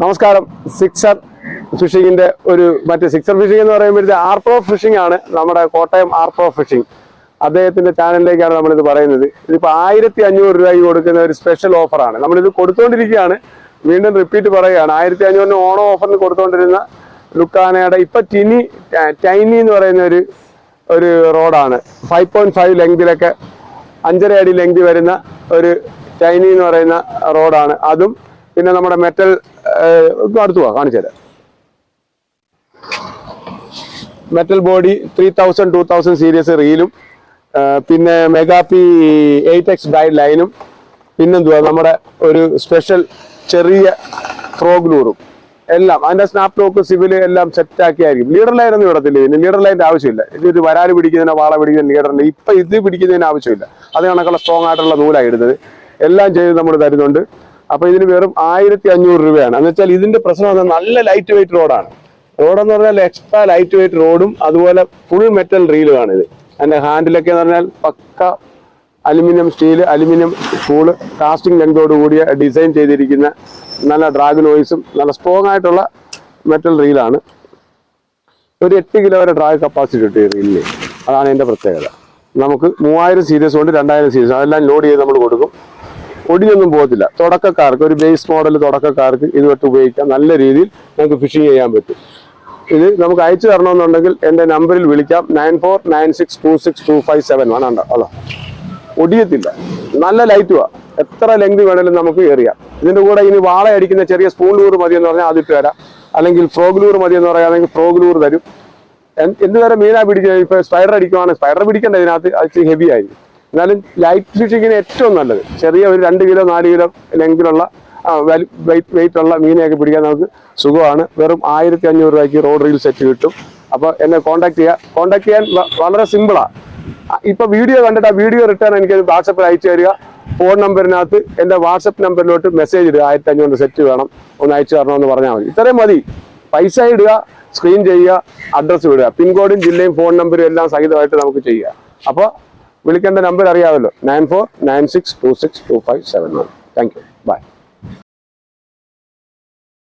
നമസ്കാരം. സിക്സർ ഫിഷിങ്ങിന്റെ ഒരു മറ്റേ സിക്സർ ഫിഷിംഗ് എന്ന് പറയുമ്പോഴത്തെ ആർപ്രോ ഫിഷിംഗ് ആണ് നമ്മുടെ കോട്ടയം ആർപ്രോ ഫിഷിംഗ്. അദ്ദേഹത്തിന്റെ ചാനലിലേക്കാണ് നമ്മളിത് പറയുന്നത്. ഇതിപ്പോ ആയിരത്തി അഞ്ഞൂറ് രൂപയ്ക്ക് കൊടുക്കുന്ന ഒരു സ്പെഷ്യൽ ഓഫറാണ്. നമ്മളിത് കൊടുത്തുകൊണ്ടിരിക്കുകയാണ് വീണ്ടും റിപ്പീറ്റ് പറയുകയാണ്. ആയിരത്തി അഞ്ഞൂറിന് ഓണം ഓഫറിന് കൊടുത്തുകൊണ്ടിരുന്ന ലുക്കാനയുടെ ഇപ്പൊ ടിനി ടൈനി എന്ന് പറയുന്ന ഒരു ഒരു റോഡാണ്. ഫൈവ് പോയിന്റ് ഫൈവ് ലെങ്തിലൊക്കെ അഞ്ചര അടി ലെങ്തി വരുന്ന ഒരു ടൈനി എന്ന് പറയുന്ന റോഡാണ്. അതും പിന്നെ നമ്മുടെ മെറ്റൽ അടുത്ത് പോവാ കാണിച്ചുതരാം metal body three thousand two thousand series റീലും പിന്നെ മെഗാപി എയ്റ്റ് എക്സ് ഡൈ ലൈനും പിന്നെന്തുവാ നമ്മുടെ ഒരു സ്പെഷ്യൽ ചെറിയ ഫ്രോഗ് ലൂറും എല്ലാം അതിന്റെ സ്നാപ്പ് ടോക്ക് സിവിൽ എല്ലാം സെറ്റ് ആക്കിയായിരിക്കും. ലീഡർ ലൈൻ ഒന്നും ഇടത്തില്ല പിന്നെ ലീഡർ ലൈന്റെ ആവശ്യമില്ല. ഇത് വരാൽ പിടിക്കുന്നതിന് വാള പിടിക്കുന്ന ലീഡറിന്റെ ഇപ്പൊ ഇത് പിടിക്കുന്നതിന് ആവശ്യമില്ല. അത് കണക്കുള്ള സ്ട്രോങ് ആയിട്ടുള്ള നൂലാണ് ഇടുന്നത്. എല്ലാം ചെയ്ത് നമ്മൾ തരുന്നുണ്ട്. അപ്പൊ ഇതിന് വെറും ആയിരത്തി അഞ്ഞൂറ് രൂപയാണ്. എന്ന് വെച്ചാൽ ഇതിന്റെ പ്രശ്നം പറഞ്ഞാൽ നല്ല ലൈറ്റ് വെയിറ്റ് റോഡാണ് റോഡെന്ന് പറഞ്ഞാൽ എക്സ്ട്രാ ലൈറ്റ് വെയിറ്റ് റോഡും അതുപോലെ ഫുൾ മെറ്റൽ റീലുമാണ് ഇത്. അതിന്റെ ഹാൻഡിലൊക്കെ എന്ന് പറഞ്ഞാൽ പക്ക aluminium steel aluminium spool casting ലെങ്തോട് കൂടിയ ഡിസൈൻ ചെയ്തിരിക്കുന്ന നല്ല ഡ്രാഗൺ ഓയിൽസും നല്ല സ്ട്രോങ് ആയിട്ടുള്ള മെറ്റൽ റീലാണ് ഒരു എട്ട് കിലോ വരെ ഡ്രാഗ് കപ്പാസിറ്റി കിട്ടി റീലിന് അതാണ് എന്റെ പ്രത്യേകത. നമുക്ക് മൂവായിരം സീരീസ് കൊണ്ട് രണ്ടായിരം സീരീസ് അതെല്ലാം ലോഡ് ചെയ്ത് നമ്മൾ കൊടുക്കും. ഒടിഞ്ഞൊന്നും പോകത്തില്ല. തുടക്കക്കാർക്ക് ഒരു ബേസ് മോഡൽ തുടക്കക്കാർക്ക് ഇത് തൊട്ട് ഉപയോഗിക്കാം. നല്ല രീതിയിൽ നമുക്ക് ഫിഷിംഗ് ചെയ്യാൻ പറ്റും. ഇത് നമുക്ക് അയച്ചു തരണമെന്നുണ്ടെങ്കിൽ എന്റെ നമ്പറിൽ വിളിക്കാം. Nine four nine six two six two five seven one ഉണ്ടോ ഒടിയത്തില്ല. നല്ല ലൈറ്റുവാ എത്ര ലെങ്ത് വേണേലും നമുക്ക് ഏറിയാം ഇതിന്റെ കൂടെ ഇനി വാള അടിക്കുന്ന ചെറിയ സ്പൂൺ ലൂർ മതി എന്ന് പറഞ്ഞാൽ അതിട്ട് തരാം. അല്ലെങ്കിൽ ഫ്രോഗ് ലൂർ മതി എന്ന് പറയുകയാണെങ്കിൽ ഫ്രോഗ് ലൂർ തരും. എന്ത് തരം മീനാ പിടിക്കുന്നത്? ഇപ്പൊ സ്പൈഡർ അടിക്കുവാണെങ്കിൽ സ്പൈഡർ പിടിക്കേണ്ട ഇതിനകത്ത്. അത് ഹെവി ആയിരിക്കും. എന്നാലും ലൈറ്റ് ഫിഷിങ്ങിന് ഏറ്റവും നല്ലത്. ചെറിയ ഒരു രണ്ട് കിലോ നാല് കിലോ ലെങ്കിലുള്ള വെയിറ്റ് വെയിറ്റ് ഉള്ള മീനെയൊക്കെ പിടിക്കാൻ നമുക്ക് സുഖമാണ്. വെറും ആയിരത്തി അഞ്ഞൂറ് രൂപയ്ക്ക് റോഡ് റീൽ സെറ്റ് കിട്ടും. അപ്പോൾ എന്നെ കോൺടാക്ട് ചെയ്യുക കോൺടാക്ട് ചെയ്യാൻ വളരെ സിമ്പിളാണ് ഇപ്പൊ വീഡിയോ കണ്ടിട്ട് ആ വീഡിയോ റിട്ടേൺ എനിക്ക് വാട്സപ്പിൽ അയച്ചു തരിക. ഫോൺ നമ്പറിനകത്ത് എന്റെ വാട്സപ്പ് നമ്പറിലോട്ട് മെസ്സേജ് ഇടുക. ആയിരത്തി അഞ്ഞൂറ് സെറ്റ് വേണം. ഒന്ന് അയച്ചു തരണമെന്ന് പറഞ്ഞാൽ മതി. ഇത്രയും മതി. പൈസ ഇടുക സ്ക്രീൻ ചെയ്യുക അഡ്രസ്സ് വിടുക. പിൻകോഡും ജില്ലയും ഫോൺ നമ്പറും എല്ലാം സഹിതമായിട്ട് നമുക്ക് ചെയ്യുക അപ്പോൾ വിളിക്കേണ്ട നമ്പർ അറിയാമല്ലോ. Nine four nine six two six two five seven one thank you